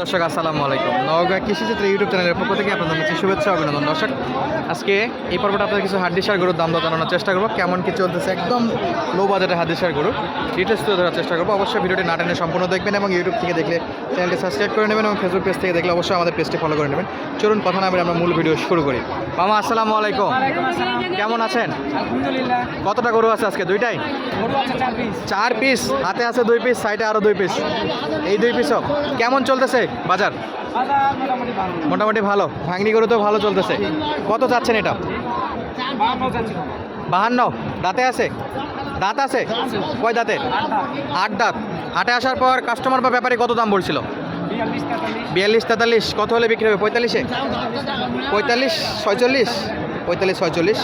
দর্শক আসসালামু আলাইকুম। নওগাঁ কৃষিচিত্র ইউটিউব চ্যানেলের পক্ষ থেকে আপনাদের কাছে শুভেচ্ছা অভিনন্দন। দর্শক আজকে এই পর্বটা আপনাদের কিছু হাড্ডিসার গরুর দাম জানানোর চেষ্টা করব। কেমন কি চলতেছে একদম লো বাজেটের হাড্ডিসার গরু। ডিটেলস তুলে ধরার চেষ্টা করব। অবশ্যই ভিডিওটি না টেনে সম্পূর্ণ দেখবেন এবং ইউটিউব থেকে দেখলে চ্যানেলটি সাবস্ক্রাইব করে নেবেন এবং ফেসবুক পেজ থেকে দেখলে অবশ্যই আমাদের পেজটি ফলো করে নেবেন। চলুন কথা না আমরা মূল ভিডিও শুরু করি। মামা আসসালামু আলাইকুম। কেমন আছেন? কতটা গরু আছে আজকে? দুইটাই? চার পিস চার পিস হাতে আছে দুই পিস সাইডে আরও দুই পিস এই দুই পিসও কেমন চলতেছে? বাজার? মোটামুটি ভালো। ভাঙনি করে তো ভালো চলতেছে। কত চাচ্ছেন এটা? বাহান্ন। দাঁতে আছে? দাঁত আছে? কয় দাঁতে? আট দাঁত। হাটে আসার পর কাস্টমার বা ব্যাপারে কত দাম বলছিল? বিয়াল্লিশ তেতাল্লিশ। কত হলে বিক্রি হবে? পঁয়তাল্লিশে? পঁয়তাল্লিশ, ছয়চল্লিশ? পঁয়তাল্লিশ, ছয়চল্লিশ।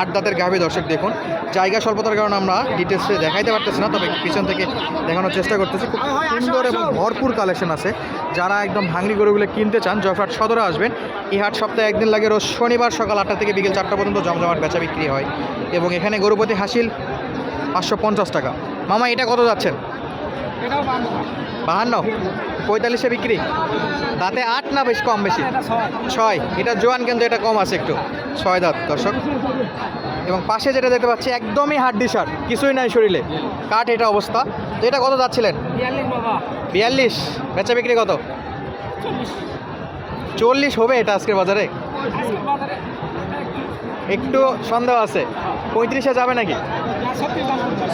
আট দাঁতের গাভী দর্শক দেখুন। জায়গা স্বল্পতার কারণে আমরা ডিটেলসে দেখাইতে পারতেছি না, তবে পিছন থেকে দেখানোর চেষ্টা করতেছি। খুব সুন্দর এবং ভরপুর কালেকশন আছে। যারা একদম ভাঙড়ি গরুগুলো কিনতে চান, জয়ফাট সদরে আসবেন। এই হাট সপ্তাহে একদিন লাগে রোজ শনিবার সকাল আটটা থেকে বিকেল চারটা পর্যন্ত জমজমাট বেচা বিক্রি হয়। এবং এখানে গরুপতি হাসিল পাঁচশো পঞ্চাশ টাকা। মামা, এটা কত যাচ্ছেন? বাহান্ন। পঁয়তাল্লিশে বিক্রি। তাতে আট না বেশ কম বেশি? ছয়। এটা জোয়ান কিন্তু এটা কম আছে একটু। ছয় দাঁত দর্শক। এবং পাশে যেটা দেখতে পাচ্ছি একদমই হাড্ডি সার কিছুই নাই শরীরে। কাঠ এটা অবস্থা। তো এটা কত যাচ্ছিলেন? বিয়াল্লিশ বেচা বিক্রি কত? চল্লিশ। হবে এটা আজকের বাজারে? একটু সন্দেহ আছে। পঁয়ত্রিশে যাবে নাকি।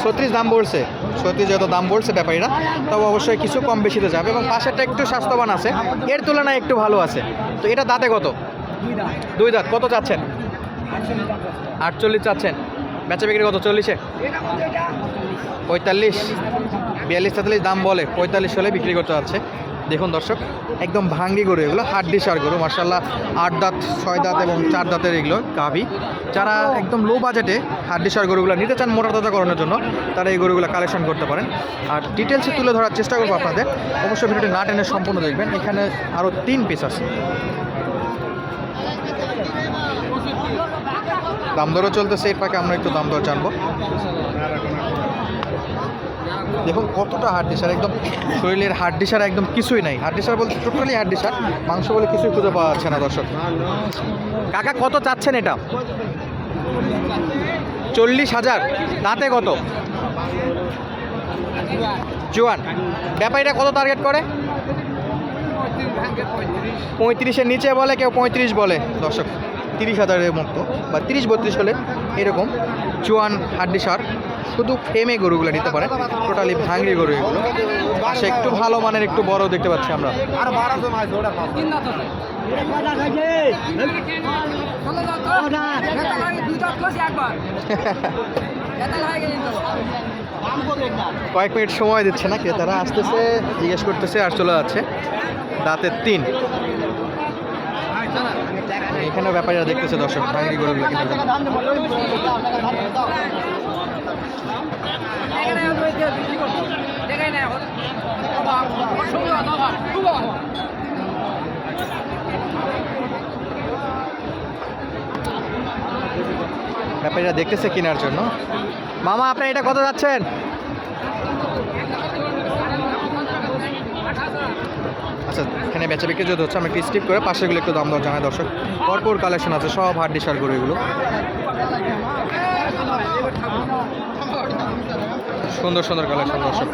ছত্রিশ দাম বলছে ছত্রিশ যত দাম বলছে ব্যাপারীরা তবে অবশ্যই কিছু কম বেশিতে যাবে এবং পাশেরটা একটু স্বাস্থ্যবান আছে। এর তুলনায় একটু ভালো আছে। তো এটা দাঁতে কত? দুই দাঁত। কত চাচ্ছেন? আটচল্লিশ চাচ্ছেন। বেচা বিক্রি কত? চল্লিশে? পঁয়তাল্লিশ। বিয়াল্লিশ, তেতাল্লিশ দাম বলে। পঁয়তাল্লিশ হলে বিক্রি করতে যাচ্ছে। দেখুন দর্শক, একদম ভাঙ্গি গরু এগুলো, হাড্ডি সার গরু মার্শাল্লাহ আট দাঁত, ছয় দাঁত এবং চার দাঁতের এগুলো গাভি। যারা একদম লো বাজেটে হাড্ডি সার গরুগুলো নিতে চান মোটা তাজা করানোর জন্য, তারা এই গরুগুলো কালেকশন করতে পারেন। আর ডিটেলসে তুলে ধরার চেষ্টা করব আপনাদের। অবশ্যই ভিডিওটি না টেনে সম্পূর্ণ দেখবেন। এখানে আরও তিন পিস আছে। দাম দরও চলতেছে এই ফাঁকে আমরা একটু দাম দর জানব। দেখুন কতটা হাড্ডি সার একদম শরীরের হাড্ডি সার একদম কিছুই নাই। হাড্ডি সার বলতে টোটালি হাড্ডি সার মাংস বলে কিছুই খুঁজে পাওয়া যাচ্ছে না, দর্শক। কাকা, কত চাচ্ছেন এটা? চল্লিশ হাজার। দাঁতে কত? জোয়ান, ব্যাপারীরা কত টার্গেট করে? পঁয়ত্রিশের নিচে বলে, কেউ পঁয়ত্রিশ বলে। দর্শক, তিরিশ হাজারের মতো বা তিরিশ বত্রিশ হলে এরকম চুয়ান হাড্ডি সার শুধু ফেমে গরুগুলো নিতে পারেন টোটালি ভাঙড়ি গরু এগুলো। পাশে একটু ভালো মানের একটু বড় দেখতে পাচ্ছি আমরা। কয়েক মিনিট সময় দিচ্ছে না ক্রেতারা আসতেছে জিজ্ঞেস করতেছে আর চলে যাচ্ছে। দাঁতের তিন। এখানেও ব্যাপারীরা দেখতেছে দর্শক ভাঙড়ি গরুগুলো ব্যাপারীরা দেখতেছে কেনার জন্য। মামা আপনি এটা কত যাচ্ছেন? আচ্ছা এখানে বেচা বিক্রি যদি হচ্ছে, আমি একটু স্কিপ করে পাশেগুলো একটু দাম দর জানাই, দর্শক। ভরপুর কালেকশন আছে, সব হাড্ডি সার গরু এগুলো সুন্দর সুন্দর কালেকশন দর্শক।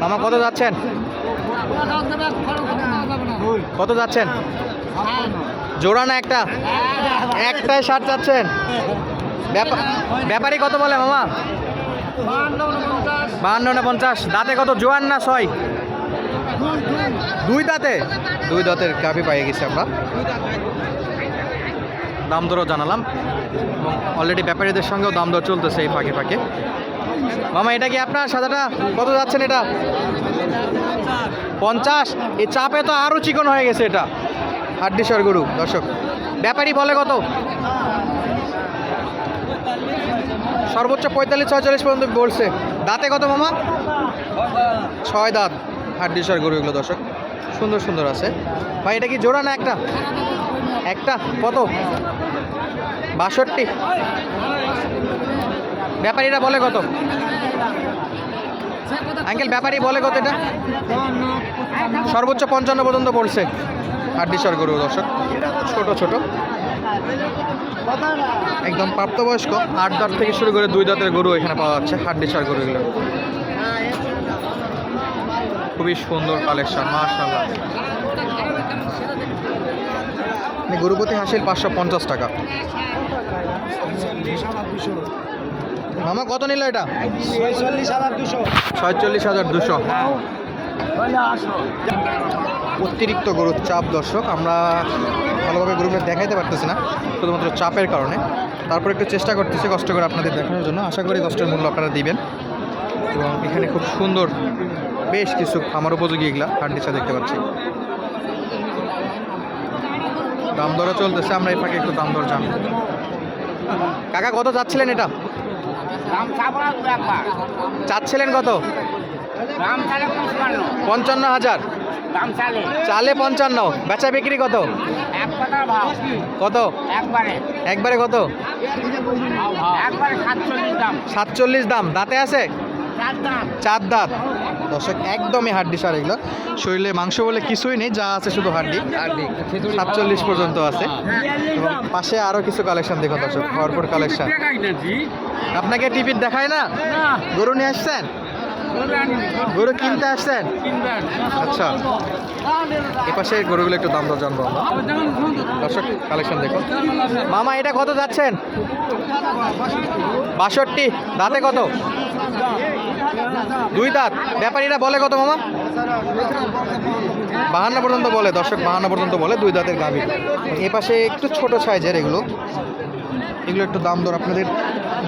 মামা কত যাচ্ছেন? কত যাচ্ছেন? জোড়া না একটা? একটাই শার্ট চাচ্ছেন ব্যাপা- ব্যাপারী কত বলে মামা? বাহান্ন না পঞ্চাশ। দাঁতে কত? জোয়ান না ছয়? দুই দাঁতে? দুই দাঁতের কাপি পাইয়ে গেছি আমরা। দাম দরও জানালাম। এবং অলরেডি ব্যাপারীদের সঙ্গেও দাম দর চলতেছে এই ফাঁকে ফাঁকে। মামা, এটা কি আপনার সাদাটা? কত যাচ্ছেন এটা? পঞ্চাশ? এই চাপে তো আরও চিকন হয়ে গেছে এটা। হাড্ডিসর গরু, দর্শক। ব্যাপারী বলে কত? সর্বোচ্চ পঁয়তাল্লিশ, ছয়চল্লিশ পর্যন্ত বলছে। দাঁতে কত মামা? ছয় দাঁত। হাড্ডিসর গরু এগুলো, দর্শক। সুন্দর সুন্দর আছে। ভাই, এটা কি জোড়া না একটা? একটা। কত? বাষট্টি। ব্যাপারীরা বলে কত? আঙ্কেল, ব্যাপারী বলে কত এটা? সর্বোচ্চ পঞ্চান্ন পর্যন্ত পড়ছে। হাড্ডিসার গরু, দর্শক, ছোট ছোট। একদম প্রাপ্তবয়স্ক, আট দাঁত থেকে শুরু করে দুই দাঁতের গরু এখানে পাওয়া যাচ্ছে হাড্ডিসার গরুগুলো। খুবই সুন্দর কালেকশন মাশাল্লাহ গরুপতি হাসিল পাঁচশো পঞ্চাশ টাকা। মামা কত নিল এটা? ছয়চল্লিশ হাজার দুশো। ছয়চল্লিশ হাজার দুশো। অতিরিক্ত গরুর চাপ দর্শক আমরা ভালোভাবে গরুগুলো দেখাইতে পারতেছি না শুধুমাত্র চাপের কারণে। তারপর একটু চেষ্টা করতেছি কষ্ট করে আপনাদের দেখানোর জন্য। আশা করি কষ্টের মূল্য আপনারা দিবেন। এবং এখানে খুব সুন্দর বেশ কিছু আমার উপযোগী এগুলা হাড্ডিচা দেখতে পাচ্ছি। দাম দরও চলতেছে আমরা এই ফাঁকে একটু দাম দর জানব। কাকা, কত চাচ্ছিলেন এটা? চাচ্ছিলেন কত? পঞ্চান্ন হাজার। চালে পঞ্চান্ন। বেচা বিক্রি কত? কত? একবারে কত? সাতচল্লিশ দাম। দাঁতে আছে? চার দাঁত। দর্শক একদমই হাড্ডি সার এগুলো। শরীরে মাংস বলে কিছুই নেই যা আছে শুধু হাড্ডি। সাতচল্লিশ পর্যন্ত আছে। এবং পাশে আরও কিছু কালেকশন দেখুন দর্শক ভরপুর কালেকশন। আপনাকে টিভির দেখায় না? গরু নিয়ে আসছেন? গরু কিনতে আসছেন? আচ্ছা। এ পাশে গরুগুলো একটু দাম দর জানব আমরা। দর্শক কালেকশন দেখো মামা এটা কত যাচ্ছেন? বাষট্টি। দাঁতে কত? দুই দাঁত। ব্যাপারীরা বলে কত মামা? বাহান্ন পর্যন্ত বলে, দর্শক বাহান্ন পর্যন্ত বলে, দুই দাঁতের গাভী। এ পাশে একটু ছোট সাইজের এগুলো। এগুলো একটু দাম দর আপনাদের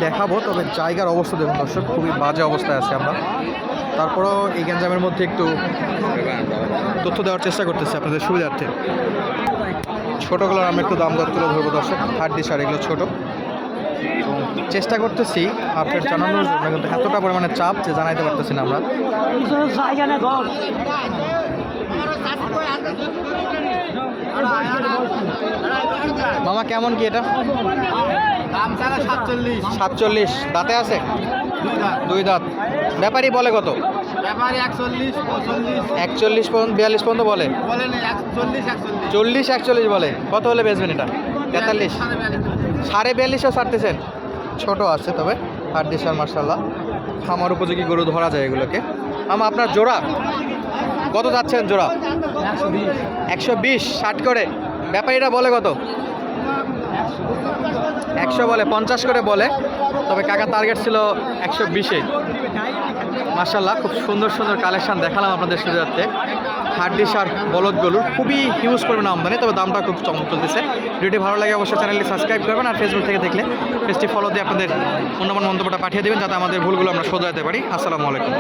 দেখাবো, তবে জায়গার অবস্থা দেখুন দর্শক, খুবই বাজে অবস্থায় আছে আমরা। তারপরও এই গ্যাঞ্জামের মধ্যে একটু তথ্য দেওয়ার চেষ্টা করতেছি আপনাদের সুবিধার্থে। ছোটোগুলোর আমরা একটু দাম দর তুলে ধরবো দর্শক। হাড্ডি সার এগুলো ছোটো। চেষ্টা করতেছি আপনার জানানোর জন্য, কিন্তু এতটা পরিমাণে চাপ যে জানাইতে পারতেছি না আমরা। মামা, কেমন কি এটা? সাতচল্লিশ। সাতচল্লিশ দাঁতে আছে? দুই দাঁত। ব্যাপারই বলে কত? একচল্লিশ পর্যন্ত, বিয়াল্লিশ পর্যন্ত বলে? চল্লিশ একচল্লিশ বলে। কত হলে বেচবেন এটা? তেতাল্লিশ। সাড়ে বিয়াল্লিশও ছাড়তেছেন? ছোট আছে তবে আর দেশার মার্শাল্লাহ খামার উপযোগী গরু ধরা যায় এগুলোকে। আমা, আপনার জোড়া? কত যাচ্ছেন জোড়া? একশো বিশ, ষাট করে। ব্যাপারীরা বলে কত? একশো বলে, পঞ্চাশ করে বলে। তবে কাকা টার্গেট ছিল একশো বিশে। মার্শাল্লাহ খুব সুন্দর সুন্দর কালেকশন দেখালাম আপনাদের সুবিধার্থে। হাড্ডি সার বলদ গরুর খুবই হিউজ পরিমাণে আমদানি, তবে দামটা খুব চমক চলতেছে। ভিডিওটি ভালো লাগে অবশ্যই চ্যানেলটি সাবস্ক্রাইব করবেন আর ফেসবুক থেকে দেখলে পেজটি ফলো দিয়ে আপনাদের মূল্যবান মন্তব্যটা পাঠিয়ে দেবেন যাতে আমাদের ভুলগুলো আমরা সোজাতে পারি। আসসালামু আলাইকুম।